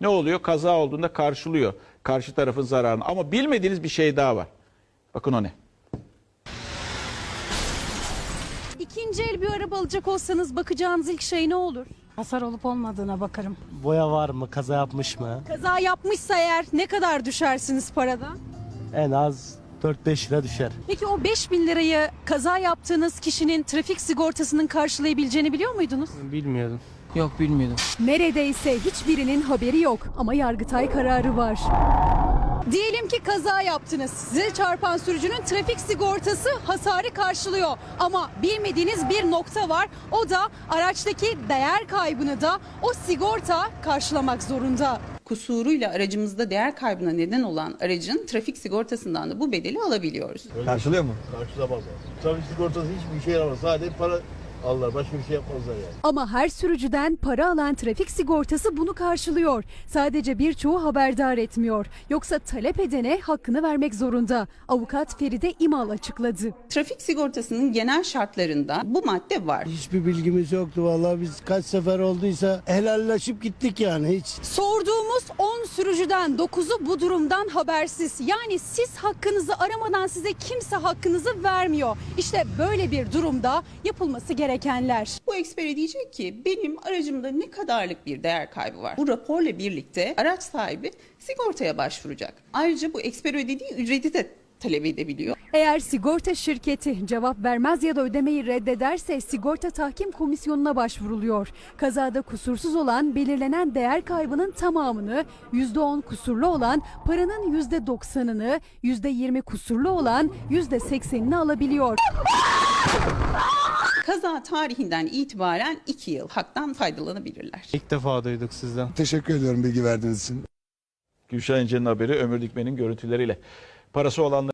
Ne oluyor? Kaza olduğunda karşılıyor karşı tarafın zararını. Ama bilmediğiniz bir şey daha var. Bakın o ne? İkinci el bir araba alacak olsanız bakacağınız ilk şey ne olur? Hasar olup olmadığına bakarım. Boya var mı? Kaza yapmış mı? Kaza yapmışsa eğer ne kadar düşersiniz paradan? En az 4-5 lira düşer. Peki o 5000 lirayı kaza yaptığınız kişinin trafik sigortasının karşılayabileceğini biliyor muydunuz? Bilmiyordum. Yok bilmiyordum. Neredeyse hiçbirinin haberi yok ama Yargıtay kararı var. Diyelim ki kaza yaptınız. Size çarpan sürücünün trafik sigortası hasarı karşılıyor. Ama bilmediğiniz bir nokta var. O da araçtaki değer kaybını da o sigorta karşılamak zorunda. Kusuruyla aracımızda değer kaybına neden olan aracın trafik sigortasından da bu bedeli alabiliyoruz. Karşılıyor mu? Karşılamaz abi. Trafik sigortası hiçbir şey yaramaz. Sadece para alırlar. Başka bir şey yapmazlar yani. Ama her sürücüden para alan trafik sigortası bunu karşılıyor. Sadece birçoğu haberdar etmiyor. Yoksa talep edene hakkını vermek zorunda. Avukat Feride İmal açıkladı. Trafik sigortasının genel şartlarında bu madde var. Hiçbir bilgimiz yoktu vallahi biz kaç sefer olduysa helallaşıp gittik yani hiç. Sorduğumuz 10 sürücüden 9'u bu durumdan habersiz. Yani siz hakkınızı aramadan size kimse hakkınızı vermiyor. İşte böyle bir durumda yapılması gerekenler. Bu ekspere diyecek ki benim aracımda ne kadarlık bir değer kaybı var. Bu raporla birlikte araç sahibi sigortaya başvuracak. Ayrıca bu eksper ödediği ücreti de talep edebiliyor. Eğer sigorta şirketi cevap vermez ya da ödemeyi reddederse sigorta tahkim komisyonuna başvuruluyor. Kazada kusursuz olan belirlenen değer kaybının tamamını, %10 kusurlu olan paranın %90'ını, %20 kusurlu olan %80'ini alabiliyor. Kaza tarihinden itibaren 2 yıl haktan faydalanabilirler. İlk defa duyduk sizden. Teşekkür ediyorum bilgi verdiğiniz için. Gülşah İnce'nin haberi Ömür Dikmen'in görüntüleriyle. Parası olanlar